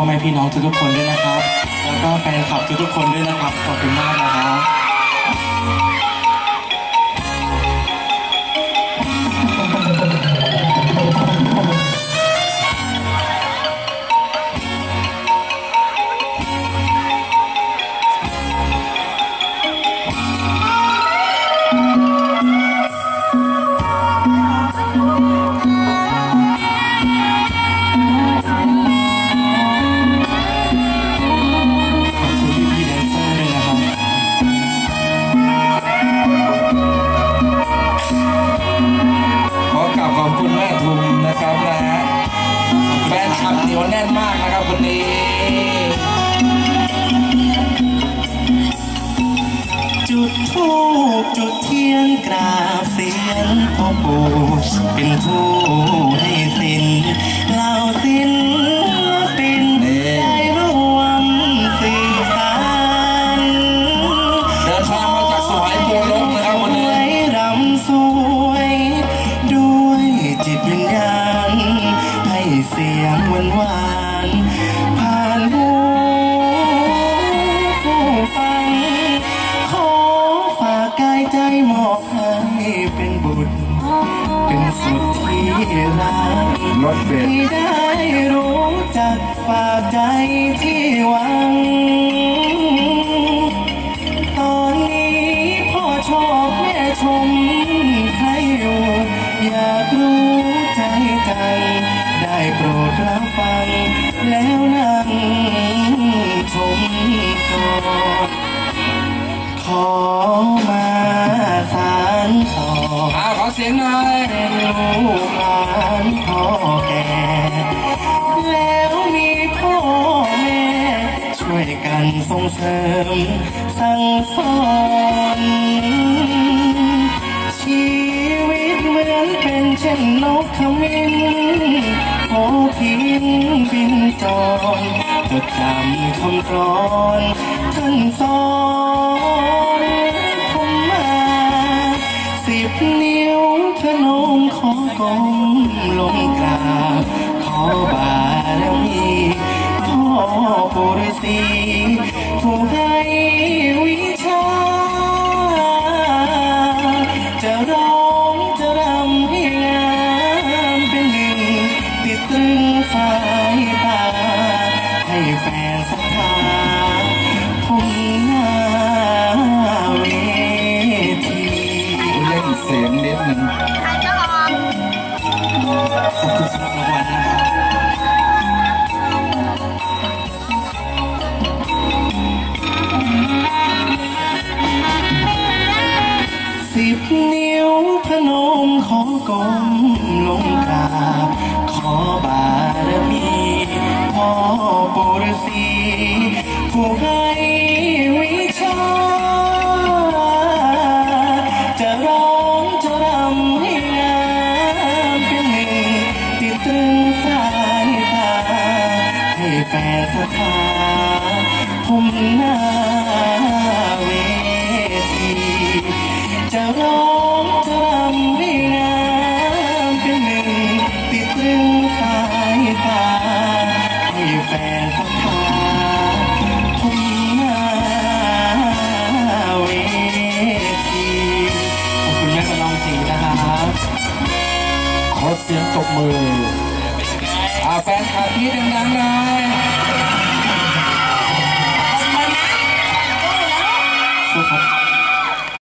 พ่อแม่พี่น้องทุกๆคนด้วยนะครับ แล้วก็แฟนคลับทุกๆคนด้วยนะครับ ขอบคุณมากนะครับ วแน่นมากนะครับคนนี้จุดธูปจุดเทียนกราบเสียงพ่อปู่เป็นผู้ให้สิ้นเล่าสิ้น สุดที่รักที่ได้รู้จักฝากใจที่หวัง ตอนนี้พ่อชอบแม่ชมใครอยู่อยากรู้ใจจังได้โปรดรับฟัง แล้วนั่งชมก่อนขอมาสารต่อ สียงหน่อยลูกหลานพ่อแก่แล้วมีพ่อแม่ช่วยกันส่งเสริมสั่งสอนชีวิตเหมือนเป็นเช่นนกขมิ้นโผพินบินจรจดจำคำกรอนท่านสอน ปุรสีผู้ให้วิชาจะร้องจ นิ้วพนมขอกลมลงกราบขอบารมีพ่อปุรสีผู้ให้วิชา จะร้องจะรำให้งามเป็นหนึ่งติดตรึงสายตา ให้แฟนศรัทธาผมหน้าเวทีจะร้อง แฟนศรัทธาผมหน้าเวทีขอบคุณแม่กระลองสีนะครับขอเสียงตบมืออาแฟนคลับที่ดังๆนะ